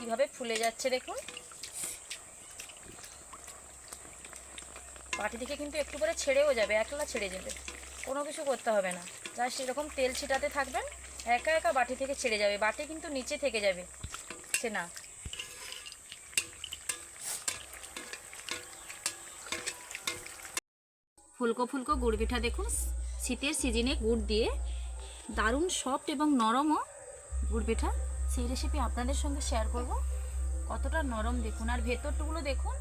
কীভাবে ফুলে যাচ্ছে দেখুন। বাটি থেকে কিন্তু একটু করে ছেড়েও যাবে, একলা ছেড়ে যাবে। কোনো কিছু করতে হবে না। জাস্ট এরকম তেল ছিটাতে থাকবেন, একা একা বাটি থেকে ছেড়ে যাবে, বাটি কিন্তু নিচে থেকে যাবে। সে না। ফুলকো ফুলকো গুড় পিঠা দেখুন, শীতের সিজনে গুড় দিয়ে দারুণ সফট এবং নরমও গুড় পিঠা সেই রেসিপি আপনাদের সঙ্গে শেয়ার করব। কতটা নরম দেখুন আর ভেতরটুকুলো দেখুন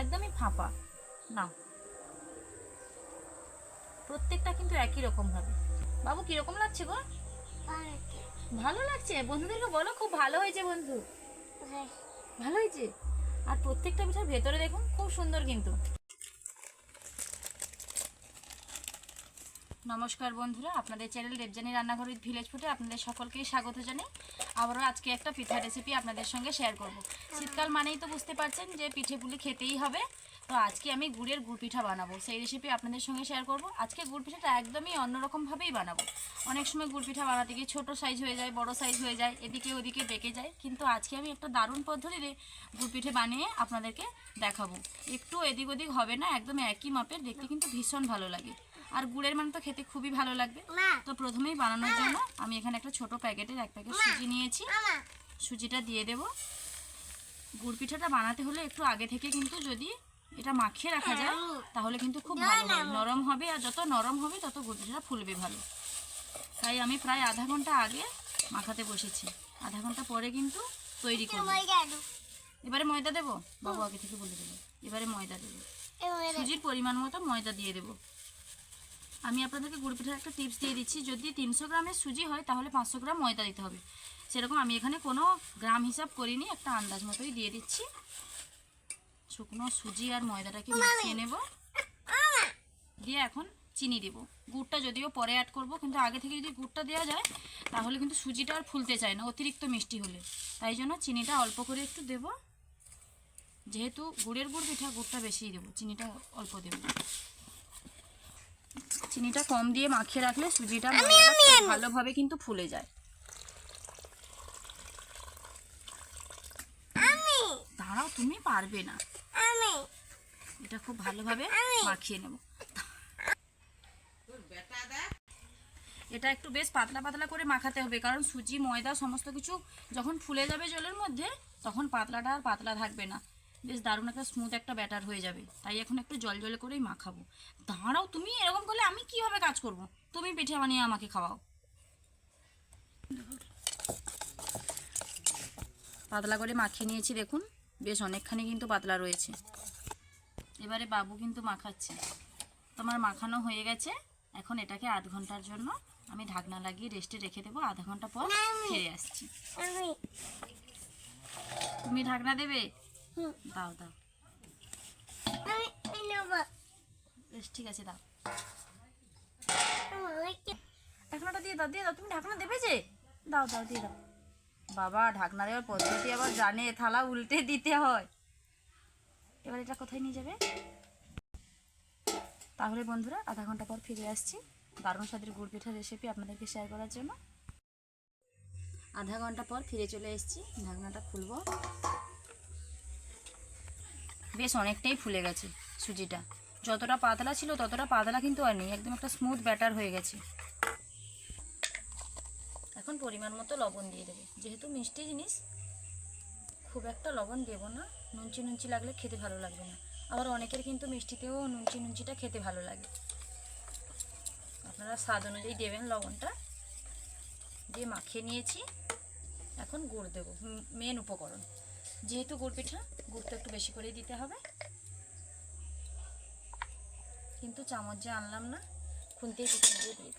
একদমই ফাঁপা। না প্রত্যেকটা কিন্তু একই রকম হবে। বাবু কীরকম লাগছে গো? ভালো লাগছে? বন্ধুদেরকে বলো খুব ভালো হয়েছে বন্ধু। ভালো হয়েছে? আর প্রত্যেকটা পিঠার ভেতরে দেখুন খুব সুন্দর কিন্তু। নমস্কার বন্ধুরা, আপনাদের চ্যানেল দেবজানি রান্নাঘর উইথ ভিলেজ ফুটে আপনাদের সকলকেই স্বাগত জানাই। আবারও আজকে একটা পিঠা রেসিপি আপনাদের সঙ্গে শেয়ার করব। শীতকাল মানেই তো বুঝতে পারছেন যে পিঠে পুলি খেতেই হবে। তো আজকে আমি গুড়ের গুড় পিঠা বানাবো, সেই রেসিপি আপনাদের সঙ্গে শেয়ার করব। আজকে গুড় পিঠাটা একদমই অন্যরকমভাবেই বানাবো। অনেক সময় গুড় পিঠা বানাতে গিয়ে ছোটো সাইজ হয়ে যায়, বড় সাইজ হয়ে যায়, এদিকে ওদিকে বেঁকে যায়। কিন্তু আজকে আমি একটা দারুণ পদ্ধতিতে গুড় পিঠে বানিয়ে আপনাদেরকে দেখাবো। একটু এদিক ওদিক হবে না, একদম একই মাপের, দেখতে কিন্তু ভীষণ ভালো লাগে। আর গুড়ের মান তো খেতে খুবই ভালো লাগবে। তো প্রথমেই বানানোর জন্য আমি এখানে একটা ছোট প্যাকেটের এক প্যাকেট সুজি নিয়েছি। সুজিটা দিয়ে দেব। গুড় পিঠাটা বানাতে হলে একটু আগে থেকে কিন্তু যদি এটা মাখিয়ে রাখা যায় তাহলে কিন্তু খুব ভালো হয়। নরম হবে আর যত নরম হবে তত গুড় পিঠাটা ফুলবে ভালো। তাই আমি প্রায় আধা ঘণ্টা আগে মাখাতে বসেছি। আধা ঘণ্টা পরে কিন্তু তৈরি করব। এবারে ময়দা দেবো? বাবু আগে থেকে বলে দেবো। এবারে ময়দা দেবো। সুজির পরিমাণ মতো ময়দা দিয়ে দেবো। আমি আপনাদেরকে গুড় পিঠার একটা টিপস দিয়ে দিচ্ছি। যদি তিনশো গ্রামের সুজি হয় তাহলে পাঁচশো গ্রাম ময়দা দিতে হবে। সেরকম আমি এখানে কোনো গ্রাম হিসাব করিনি একটা আন্দাজ মতোই দিয়ে দিচ্ছি। শুকনো সুজি আর ময়দাটাকে মিশিয়ে নেব। দিয়ে এখন চিনি দেব। গুড়টা যদিও পরে অ্যাড করব কিন্তু আগে থেকে যদি গুড়টা দেওয়া যায় তাহলে কিন্তু সুজিটা আর ফুলতে চায় না অতিরিক্ত মিষ্টি হলে। তাই জন্য চিনিটা অল্প করে একটু দেব। যেহেতু গুড়ের গুড় পিঠা গুড়টা বেশিই দেবো চিনিটা অল্প দেবো। চিনিটা কম দিয়ে মাখিয়ে রাখলে সুজিটা ভালোভাবে কিন্তু ফুলে যায়। দাঁড়াও তুমি পারবে না। এটা খুব ভালোভাবে মাখিয়ে নেব। এটা একটু বেশ পাতলা পাতলা করে মাখাতে হবে কারণ সুজি ময়দা সমস্ত কিছু যখন ফুলে যাবে জলের মধ্যে তখন পাতলাটা আর পাতলা থাকবে না। বেশ দারুণ একটা স্মুথ একটা ব্যাটার হয়ে যাবে। তাই এখন একটু জল জলে করেই মাখাবো। দাঁড়াও তুমি এরকম করলে আমি কীভাবে কাজ করব? তুমি পিঠে বানিয়ে আমাকে খাওয়াও। পাতলা করে মাখিয়ে নিয়েছি দেখুন। বেশ অনেকখানি কিন্তু পাতলা রয়েছে। এবারে বাবু কিন্তু মাখাচ্ছে। তোমার মাখানো হয়ে গেছে। এখন এটাকে আধ ঘণ্টার জন্য আমি ঢাকনা লাগিয়ে রেস্টে রেখে দেবো। আধা ঘণ্টা পর ফিরে আসছি। তুমি ঢাকনা দেবে? দাও দাও। বেশ ঠিক আছে দাও। ঢাকনাটা দিয়ে দাও দিয়ে দাও। তুমি ঢাকনা দেবে যে? দাও দাও দিয়ে দাও। বাবা ঢাকনা দেওয়ার পদ্ধতি আবার জানে থালা উল্টে দিতে হয়। এবার এটা কোথায় নিয়ে যাবে? তাহলে বন্ধুরা আধা ঘণ্টা পর ফিরে আসছি। দারুণ স্বাদের গুড় পিঠার রেসিপি আপনাদেরকে শেয়ার করার জন্য। আধা ঘণ্টা পর ফিরে চলে এসেছি। ঢাকনাটা খুলবো। বেশ অনেকটাই ফুলে গেছে সুজিটা। যতটা পাতলা ছিল ততটা পাতলা কিন্তু আর নেই, একদম একটা স্মুথ ব্যাটার হয়ে গেছে। এখন পরিমাণ মতো লবণ দিয়ে দেবো। যেহেতু মিষ্টি জিনিস, খুব একটা লবণ দেবো না। নুনচি নুনচি লাগলে খেতে ভালো লাগবে না। আবার অনেকের কিন্তু মিষ্টিতেও নুনচি নুনচিটা খেতে ভালো লাগে। আপনারা স্বাদ অনুযায়ী দেবেন লবণটা। দিয়ে মাখিয়ে নিয়েছি। এখন গুড় দেবো মেন উপকরণ। যেহেতু গুড় পিঠা, গুড়টা একটু বেশি করেই দিতে হবে। কিন্তু চামচ যে আনলাম না, খুনতেই দিয়ে দিয়ে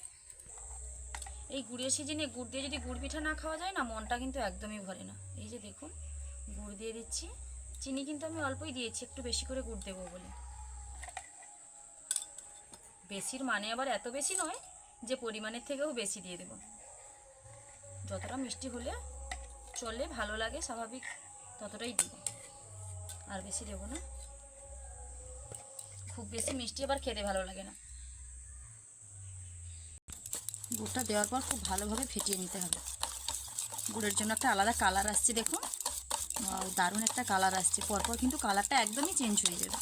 এই গুড়ের সিজনে গুড় দিয়ে যদি গুড় পিঠা না খাওয়া যায় না, মনটা কিন্তু একদমই ভরে না। এই যে দেখুন, গুড় দিয়ে দিচ্ছি। চিনি কিন্তু আমি অল্পই দিয়েছি, একটু বেশি করে গুড় দেবো বলে। বেশির মানে আবার এত বেশি নয় যে পরিমাণের থেকেও বেশি দিয়ে দেবো। যতটা মিষ্টি হলে চলে, ভালো লাগে, স্বাভাবিক। ততটাই দিব আর বেশি দেবো না। খুব বেশি মিষ্টি আবার খেতে ভালো লাগে না। গুড়টা দেওয়ার পর খুব ভালোভাবে ফেটিয়ে নিতে হবে। গুড়ের জন্য একটা আলাদা কালার আসছে, দেখুন। দারুণ একটা কালার আসছে। পরপর কিন্তু কালারটা একদমই চেঞ্জ হয়ে যাবে।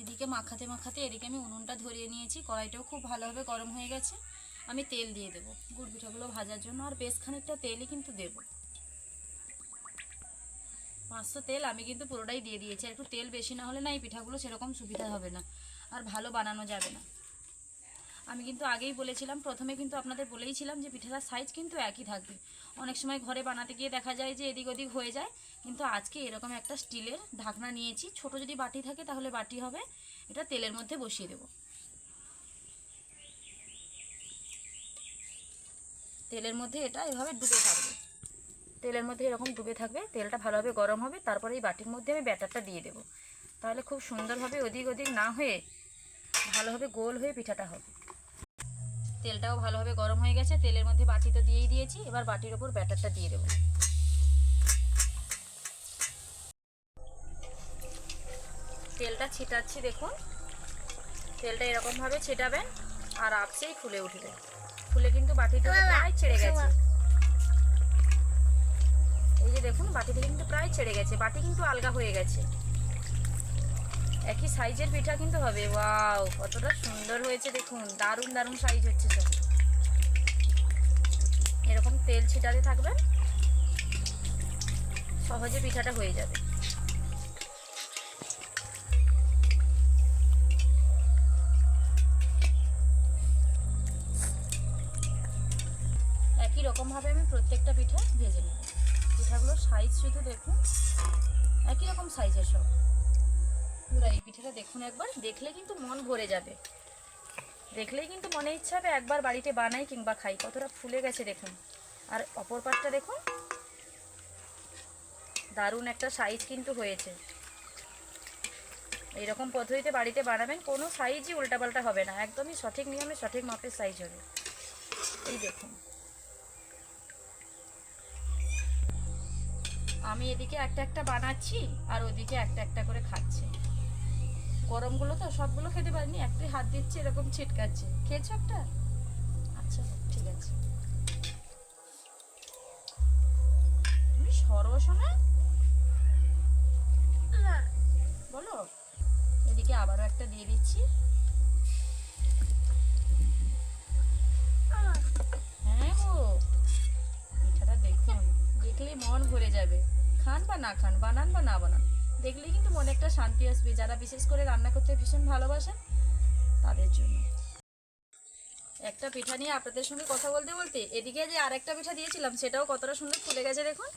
এদিকে মাখাতে মাখাতে এদিকে আমি উনুনটা ধরিয়ে নিয়েছি। কড়াইটাও খুব ভালোভাবে গরম হয়ে গেছে। আমি তেল দিয়ে দেবো। গুড় পিঠাগুলো ভাজার জন্য আর বেশ খানিকটা তেলই কিন্তু দেবো। পাঁচশো তেল আমি কিন্তু পুরোটাই দিয়ে দিয়েছি। একটু তেল বেশি না হলে না এই পিঠাগুলো সেরকম সুবিধা হবে না আর ভালো বানানো যাবে না। আমি কিন্তু আগেই বলেছিলাম, প্রথমে কিন্তু আপনাদের বলেইছিলাম যে পিঠাটার সাইজ কিন্তু একই থাকবে। অনেক সময় ঘরে বানাতে গিয়ে দেখা যায় যে এদিক ওদিক হয়ে যায়, কিন্তু আজকে এরকম একটা স্টিলের ঢাকনা নিয়েছি। ছোট যদি বাটি থাকে তাহলে বাটি হবে, এটা তেলের মধ্যে বসিয়ে দেব। তেলের মধ্যে এটা এভাবে ডুবে থাকবে। তেলের মধ্যে এরকম ডুবে থাকবে, তেলটা ভালোভাবে গরম হবে, তারপরে এই বাটির মধ্যে আমি ব্যাটারটা দিয়ে দেবো। তাহলে খুব সুন্দরভাবে ওদিক ওদিক না হয়ে ভালোভাবে গোল হয়ে পিঠাটা হবে। তেলটাও ভালোভাবে গরম হয়ে গেছে, তেলের মধ্যে বাটি তো দিয়েই দিয়েছি, এবার বাটির ওপর ব্যাটারটা দিয়ে দেবো। তেলটা ছিটাচ্ছি দেখুন। তেলটা এরকমভাবে ছিটাবেন আর আপসেই ফুলে উঠবে। ফুলে কিন্তু বাটিটা প্রায় ছেড়ে গেছে। এই যে দেখুন বাটি থেকে কিন্তু প্রায় ছেড়ে গেছে। বাটি কিন্তু আলগা হয়ে গেছে। একই সাইজের পিঠা কিন্তু হবে। ওয়াও, কতটা সুন্দর হয়েছে দেখুন। দারুণ দারুণ সাইজ হচ্ছে সব। এরকম তেল ছিটাতে থাকবেন, সহজে পিঠাটা হয়ে যাবে। একই আমি প্রত্যেকটা পিঠা ভেজে নেব। পিঠাগুলোর সাইজ শুধু দেখুন, একই রকম সাইজের সব। পুরো এই পিঠাটা দেখুন একবার, দেখলে কিন্তু মন ভরে যাবে। দেখলেই কিন্তু মনে ইচ্ছা হবে একবার বাড়িতে বানাই কিংবা খাই। কতটা ফুলে গেছে দেখুন। আর অপর পাটটা দেখুন, দারুণ একটা সাইজ কিন্তু হয়েছে। এইরকম পদ্ধতিতে বাড়িতে বানাবেন, কোনো সাইজই উল্টাপাল্টা হবে না। একদমই সঠিক নিয়মে সঠিক মাপের সাইজ হবে। এই দেখুন। আমি এদিকে একটা একটা বানাচ্ছি, আর ওদিকে একটা একটা করে খাচ্ছি। গরমগুলো তো সবগুলো খেতে পারিনি, একটাই হাত দিচ্ছে, এরকম ছিটকাচ্ছে। খেয়েছো একটা? আচ্ছা ঠিক আছে। তুমি সরবসনা বলো, এদিকে আবারও একটা দিয়ে দিচ্ছি। হ্যাঁ গো, পিঠাটা দেখুন। দেখলে মন ভরে যাবে। খান বা না খান, বানান বা না বানান, দেখলেই কিন্তু মনে একটা শান্তি আসবে। যারা বিশেষ করে রান্না করতে ভীষণ ভালোবাসেন, তাদের জন্য। একটা পিঠা নিয়ে আপনাদের সঙ্গে কথা বলতে বলতে এদিকে যে আরেকটা পিঠা দিয়েছিলাম, সেটাও কতটা সুন্দর ফুলে গেছে দেখুন।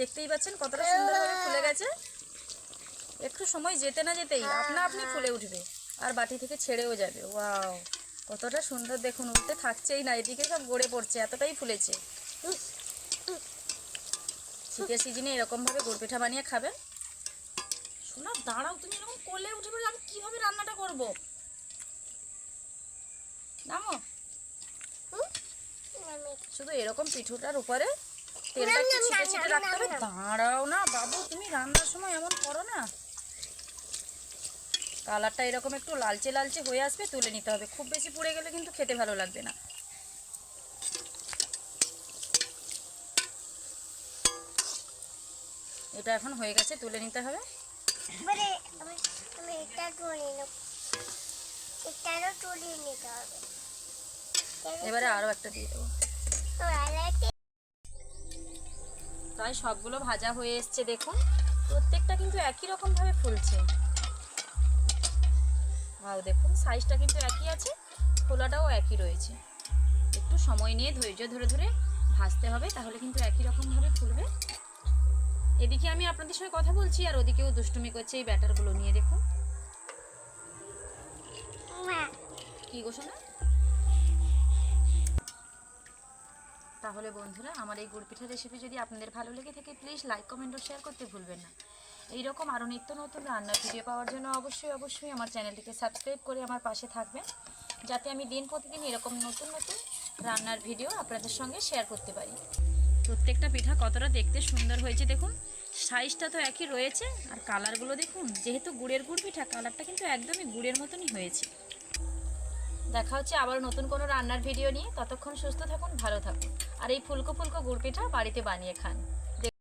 দেখতেই পাচ্ছেন কতটা সুন্দরভাবে ফুলে গেছে। একটু সময় যেতে না যেতেই আপনা আপনি ফুলে উঠবে, আর বাটি থেকে ছেড়েও যাবে। ওয়াও, কতটা সুন্দর দেখুন, উঠতে থাকছেই না, এদিকে সব গড়ে পড়ছে, এতটাই ফুলেছে। শীতের সিজনে এরকমভাবে গুড় পিঠা বানিয়ে খাবেন শোনা দাঁড়াও তুমি এরকম করলে উঠে পড়ে আমি কীভাবে রান্নাটা করব? নামো। শুধু এরকম পিঠুটার উপরে তেলটা একটু ছিটে ছিটে রাখতে হবে। দাঁড়াও না বাবু তুমি রান্নার সময় এমন করো না। কালারটা এরকম একটু লালচে লালচে হয়ে আসবে তুলে নিতে হবে। খুব বেশি পুড়ে গেলে কিন্তু খেতে ভালো লাগবে না। এটা এখন হয়ে গেছে তুলে নিতে হবে। এবারে হবে। এবারে আরও একটা দিয়ে দেবো। প্রায় সবগুলো ভাজা হয়ে এসছে দেখুন। প্রত্যেকটা কিন্তু একই রকমভাবে ফুলছে। আও দেখুন সাইজটা কিন্তু একই আছে ফোলাটাও একই রয়েছে। একটু সময় নিয়ে ধৈর্য ধরে ধরে ভাজতে হবে তাহলে কিন্তু একই রকমভাবে ফুলবে। এদিকে আমি আপনাদের সঙ্গে কথা বলছি আর ওদিকেও দুষ্টুমি করছে এই ব্যাটারগুলো নিয়ে দেখুন। কি গোসনা তাহলে বন্ধুরা আমার এই গুড় পিঠা রেসিপি যদি আপনাদের ভালো লেগে থাকে প্লিজ লাইক কমেন্ট ও শেয়ার করতে ভুলবেন না। এইরকম আরও নিত্য নতুন রান্নার ভিডিও পাওয়ার জন্য অবশ্যই অবশ্যই আমার চ্যানেলটিকে সাবস্ক্রাইব করে আমার পাশে থাকবেন যাতে আমি দিন প্রতিদিন এরকম নতুন নতুন রান্নার ভিডিও আপনাদের সঙ্গে শেয়ার করতে পারি। প্রত্যেকটা পিঠা কতটা দেখতে সুন্দর হয়েছে দেখুন। সাইজটা তো একই রয়েছে, আর কালারগুলো দেখুন, যেহেতু গুড়ের গুড় পিঠা, কালারটা কিন্তু একদমই গুড়ের মতনই হয়েছে। দেখা হচ্ছে আবার নতুন কোনো রান্নার ভিডিও নিয়ে। ততক্ষণ সুস্থ থাকুন, ভালো থাকুন। আর এই ফুলকো ফুলকো গুড় পিঠা বাড়িতে বানিয়ে খান।